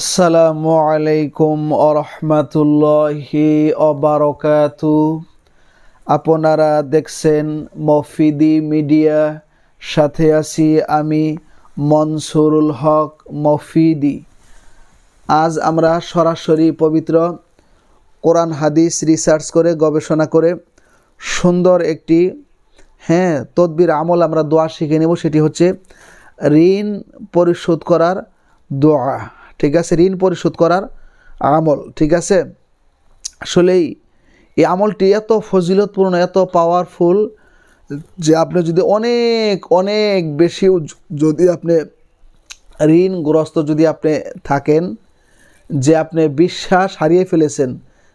আসসালামু আলাইকুম আরহামাতুল্লাহি অবারকাতু আপনারা দেখছেন মফিদি মিডিয়া, সাথে আছি আমি মনসুরুল হক মফিদি। আজ আমরা সরাসরি পবিত্র কোরআন হাদিস রিসার্চ করে, গবেষণা করে সুন্দর একটি হ্যাঁ তদবির আমল আমরা দোয়া শিখে নেব, সেটি হচ্ছে ঋণ পরিশোধ করার দোয়া। ঠিক আছে, ঋণ পরিশোধ করার আমল, ঠিক আছে? আসলেই এই আমলটি এত ফজিলতপূর্ণ, এত পাওয়ারফুল যে আপনি যদি অনেক অনেক বেশি যদি আপনি ঋণগ্রস্ত যদি আপনি থাকেন, যে আপনি বিশ্বাস হারিয়ে ফেলেছেন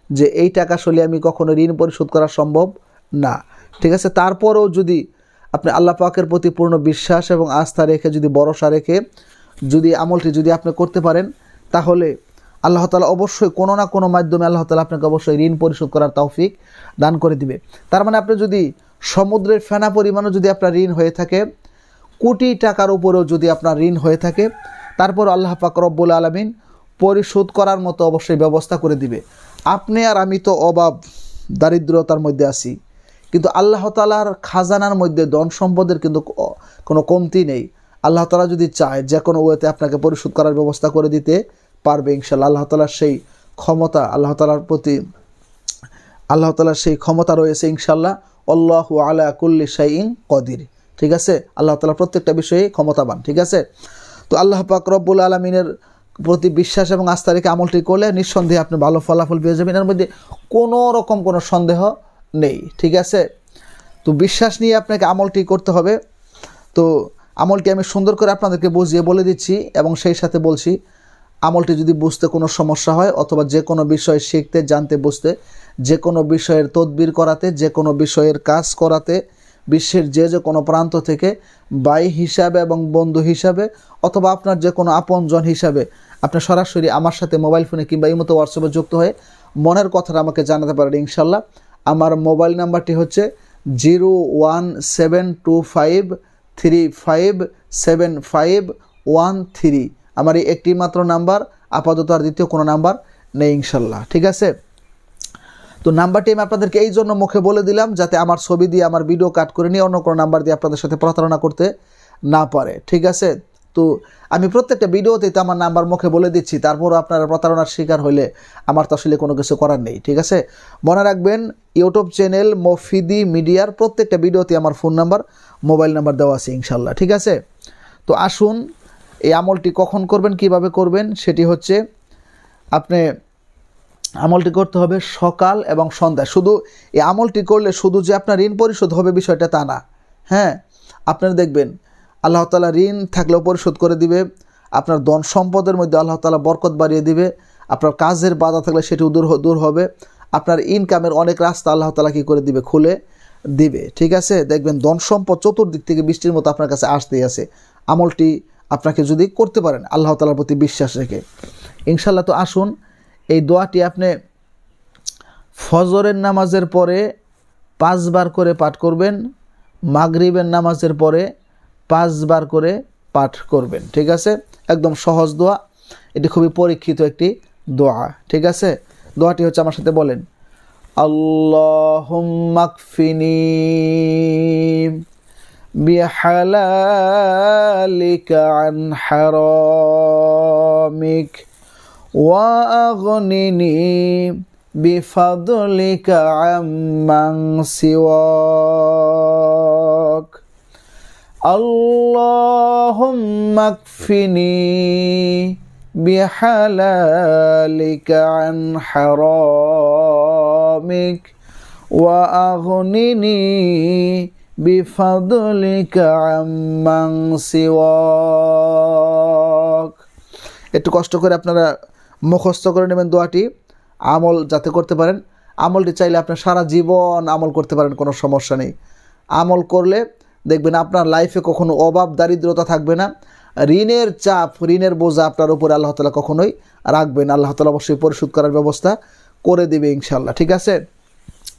যে এই টাকা আসলে আমি কখনো ঋণ পরিশোধ করা সম্ভব না, ঠিক আছে? তারপরেও যদি আপনি আল্লাহ পাকের প্রতি পূর্ণ বিশ্বাস এবং আস্থা রেখে যদি ভরসা রেখে যদি আমলটি যদি আপনি করতে পারেন, তাহলে আল্লাহ তালা অবশ্যই কোনো না কোনো মাধ্যমে আল্লাহ তালা আপনাকে অবশ্যই ঋণ পরিশোধ করার তৌফিক দান করে দিবে। তার মানে আপনি যদি সমুদ্রের ফেনা পরিমাণও যদি আপনার ঋণ হয়ে থাকে, কোটি টাকার উপরেও যদি আপনার ঋণ হয়ে থাকে, তারপর আল্লাহ পাক রব্বুল আলমিন পরিশোধ করার মতো অবশ্যই ব্যবস্থা করে দিবে। আপনি আর আমি তো অভাব, দারিদ্রতার মধ্যে আছি। কিন্তু আল্লাহ তালার খাজানার মধ্যে ধন সম্পদের কিন্তু কোনো কমতি নেই। আল্লাহ তালা যদি চায় যে কোনো ওয়েতে আপনাকে পরিশোধ করার ব্যবস্থা করে দিতে পারবে ইনশাল্লাহ আল্লাহ তালার সেই ক্ষমতা, আল্লাহ তালার প্রতি, আল্লাহ তালার সেই ক্ষমতা রয়েছে ইনশাল্লাহ আল্লাহু আলা কুল্লি শাইইন কদির। ঠিক আছে? আল্লাহ তালা প্রত্যেকটা বিষয়ে ক্ষমতাবান, ঠিক আছে? তো আল্লাহ পাক রব্বুল আলমিনের প্রতি বিশ্বাস এবং আস্থা রেখে আমলটি করলে নিঃসন্দেহে আপনি ভালো ফলাফল পেয়ে যাবেন। এর মধ্যে কোনো রকম কোনো সন্দেহ নেই, ঠিক আছে? তো বিশ্বাস নিয়ে আপনাকে আমলটি করতে হবে। তো আমলটি আমি সুন্দর করে আপনাদেরকে বুঝিয়ে বলে দিচ্ছি এবং সেই সাথে বলছি, আমলটি যদি বুঝতে কোনো সমস্যা হয় অথবা যে কোনো বিষয় শিখতে, জানতে, বুঝতে, যে কোনো বিষয়ের তদবির করাতে, যে কোনো বিষয়ের কাজ করাতে, বিশ্বের যে যে কোনো প্রান্ত থেকে বাই হিসাবে এবং বন্ধু হিসাবে অথবা আপনার যে কোনো আপনজন হিসাবে আপনি সরাসরি আমার সাথে মোবাইল ফোনে কিংবা এই মতো হোয়াটসঅ্যাপে যুক্ত হয়ে মনের কথাটা আমাকে জানাতে পারেন ইনশাল্লাহ। আমার মোবাইল নাম্বারটি হচ্ছে zero one seven two five three five seven five one three আমার এই একটি মাত্র নাম্বার, আপাতত আর দ্বিতীয় কোনো নাম্বার নেই ইনশাল্লাহ, ঠিক আছে? তো নাম্বারটি আমি আপনাদেরকে এই জন্য মুখে বলে দিলাম যাতে আমার ছবি দিয়ে, আমার ভিডিও কাট করে নিয়ে অন্য কোনো নাম্বার দিয়ে আপনাদের সাথে প্রতারণা করতে না পারে, ঠিক আছে? তো আমি প্রত্যেকটা ভিডিওতে তো আমার নাম্বার মুখে বলে দিচ্ছি, তারপরও আপনারা প্রতারণার শিকার হলে আমার তো আসলে কোনো কিছু করার নেই, ঠিক আছে? মনে রাখবেন, ইউটিউব চ্যানেল মফিদি মিডিয়ার প্রত্যেকটা ভিডিওতে আমার ফোন নাম্বার, মোবাইল নাম্বার দেওয়া আছে ইনশাল্লাহ, ঠিক আছে? তো আসুন, এই আমলটি কখন করবেন, কীভাবে করবেন, সেটি হচ্ছে আপনি আমলটি করতে হবে সকাল এবং সন্ধ্যা। শুধু এই আমলটি করলে শুধু যে আপনার ঋণ পরিশোধ হবে বিষয়টা তা না হ্যাঁ? আপনারা দেখবেন আল্লাহ তালা ঋণ থাকলেও পরিশোধ করে দিবে, আপনার ধন সম্পদের মধ্যে আল্লাহ তালা বরকত বাড়িয়ে দিবে, আপনার কাজের বাধা থাকলে সেটিও দূর দূর হবে, আপনার ইনকামের অনেক রাস্তা আল্লাহ তালা কী করে দিবে? খুলে দিবে, ঠিক আছে? দেখবেন ধন সম্পদ চতুর্দিক থেকে বৃষ্টির মতো আপনার কাছে আসতেই আছে। আমলটি আপনাকে যদি করতে পারেন, আল্লাহ তালার প্রতি বিশ্বাস রেখে। ইনশাল্লাহ তো আসুন, এই দোয়াটি আপনি ফজরের নামাজের পরে পাঁচবার করে পাঠ করবেন, মাগরিবের নামাজের পরে পাঁচবার করে পাঠ করবেন ঠিক আছে একদম সহজ দোয়া এটি খুবই পরীক্ষিত একটি দোয়া ঠিক আছে দোয়াটি হচ্ছে আমার সাথে বলেন আল্লাহুম্মাকফিনি بحلالك عن حرامك وأغنني بفضلك عمن سواك اللهم اكفني بحلالك عن حرامك وأغنني بفضلك عمن سواك একটু কষ্ট করে আপনারা মুখস্থ করে নেবেন দোয়াটি আমল যাতে করতে পারেন আমলটি চাইলে আপনার সারা জীবন আমল করতে পারেন কোনো সমস্যা নেই আমল করলে দেখবেন আপনার লাইফে কখনো অভাব, দারিদ্রতা থাকবে না। ঋণের চাপ, ঋণের বোঝা আপনার উপরে আল্লাহ তালা কখনোই রাখবেন আল্লাহ তালা অবশ্যই পরিশোধ করার ব্যবস্থা করে দেবে ইনশাল্লাহ ঠিক আছে?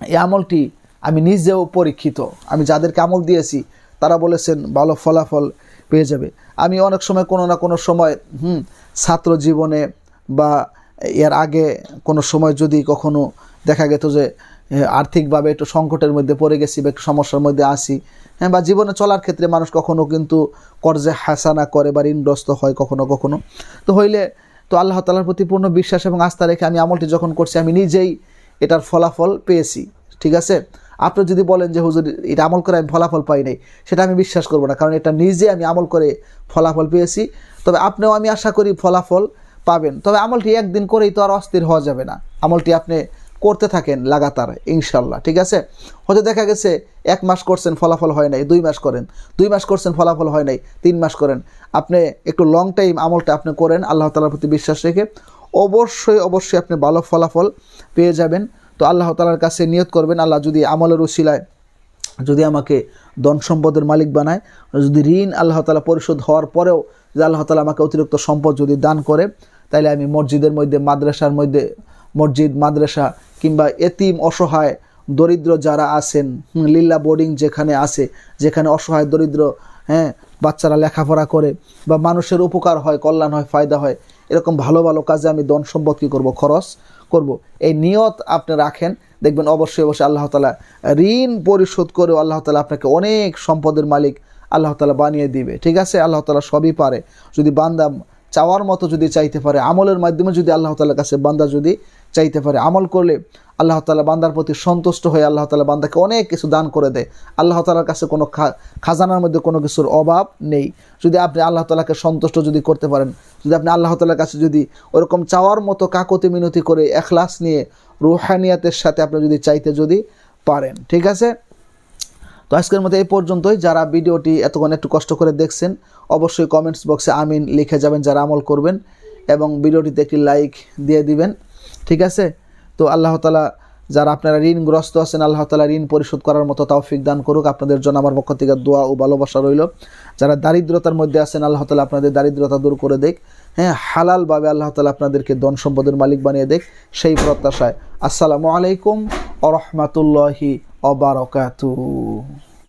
এই আমলটি আমি নিজেও পরীক্ষিত। আমি যাদেরকে আমল দিয়েছি, তারা বলেছেন, ভালো ফলাফল পেয়ে যাবে। আমি অনেক সময় কোনো না কোনো সময়, হুম, ছাত্র জীবনে বা এর আগে কোনো সময় যদি কখনো দেখা গেত যে আর্থিকভাবে একটু সংকটের মধ্যে পড়ে গেছি বা একটু সমস্যার মধ্যে আসি হ্যাঁ বা জীবনে চলার ক্ষেত্রে মানুষ কখনো কিন্তু কর্জে হাসানা করে বা ঋণগ্রস্ত হয় কখনো কখনো। তো হইলে তো আল্লাহ তালার প্রতি পূর্ণ বিশ্বাস এবং আস্থা রেখে আমি আমলটি যখন করছি, আমি নিজেই এটার ফলাফল পেয়েছি, ঠিক আছে? আপনি যদি বলেন যে, হুজুর, এটা আমল করে আমি ফলাফল পাই নাই সেটা আমি বিশ্বাস করব না, কারণ এটা নিজে আমি আমল করে ফলাফল পেয়েছি। তবে আপনিও আমি আশা করি ফলাফল পাবেন। তবে আমলটি একদিন করেই তো আর অস্থির হওয়া যাবে না। আমলটি আপনি করতে থাকেন লাগাতার ইনশাল্লাহ ঠিক আছে? হয়তো দেখা গেছে এক মাস করছেন, ফলাফল হয় নাই, দুই মাস করেন। দুই মাস করছেন, ফলাফল হয় নাই, তিন মাস করেন। আপনি একটু লং টাইম আমলটা আপনি করেন, আল্লাহ তালার প্রতি বিশ্বাস রেখে অবশ্যই অবশ্যই আপনি ভালো ফলাফল পেয়ে যাবেন। তো আল্লাহ তালার কাছে নিয়ত করবেন, আল্লাহ যদি আমলের উশিলায় যদি আমাকে ধন সম্পদের মালিক বানায়, যদি ঋণ আল্লাহ তালা পরিশোধ হওয়ার পরেও যে আল্লাহ তালা আমাকে অতিরিক্ত সম্পদ যদি দান করে তাহলে আমি মসজিদের মধ্যে, মাদ্রাসার মধ্যে, মসজিদ, মাদ্রাসা কিংবা এতিম অসহায় দরিদ্র যারা আছেন লিল্লা বোর্ডিং যেখানে আছে, যেখানে অসহায় দরিদ্র হ্যাঁ বাচ্চারা লেখাপড়া করে বা মানুষের উপকার হয়, কল্যাণ হয়, ফায়দা হয়, এরকম ভালো ভালো কাজে আমি ধন সম্পদ কী করব, খরচ করব। এই নিয়ত আপনি রাখেন, দেখবেন অবশ্যই অবশ্যই আল্লাহ তালা ঋণ পরিশোধ করেও আল্লাহ তালা আপনাকে অনেক সম্পদের মালিক আল্লাহ তালা বানিয়ে দিবে, ঠিক আছে? আল্লাহ তালা সবই পারে। যদি বান্দা চাওয়ার মতো যদি চাইতে পারে, আমলের মাধ্যমে যদি আল্লাহ তালার কাছে বান্দা যদি চাইতে পারে, আমল করলে আল্লাহ তালা বান্দার প্রতি সন্তুষ্ট হয়ে আল্লাহ তালা বান্দাকে অনেক কিছু দান করে দেয়। আল্লাহ তালার কাছে কোনো খাজানার মধ্যে কোনো কিছুর অভাব নেই। যদি আপনি আল্লাহ তালাকে সন্তুষ্ট যদি করতে পারেন, যদি আপনি আল্লাহ তালার কাছে যদি ওরকম চাওয়ার মতো কাকতি মিনতি করে, এখলাস নিয়ে, রুহানিয়াতের সাথে আপনি যদি চাইতে যদি পারেন, ঠিক আছে? তো আজকের মতো এই পর্যন্তই। যারা ভিডিওটি এতক্ষণ একটু কষ্ট করে দেখছেন, অবশ্যই কমেন্টস বক্সে আমিন লিখে যাবেন যারা আমল করবেন এবং ভিডিওটিতে একটি লাইক দিয়ে দিবেন। ঠিক আছে? তো আল্লাহ তালা যারা আপনারা ঋণগ্রস্ত আছেন, আল্লাহ তালা ঋণ পরিশোধ করার মতো তৌফিক দান করুক। আপনাদের জন্য আমার পক্ষ থেকে দোয়া ও ভালোবাসা রইল। যারা দারিদ্রতার মধ্যে আছেন, আল্লাহ তালা আপনাদের দারিদ্রতা দূর করে দেখ হ্যাঁ হালালভাবে আল্লাহ তালা আপনাদেরকে ধন সম্পদের মালিক বানিয়ে দেখ সেই প্রত্যাশায়। আসসালামু আলাইকুম আ রহমতুল্লাহি অবারকাতু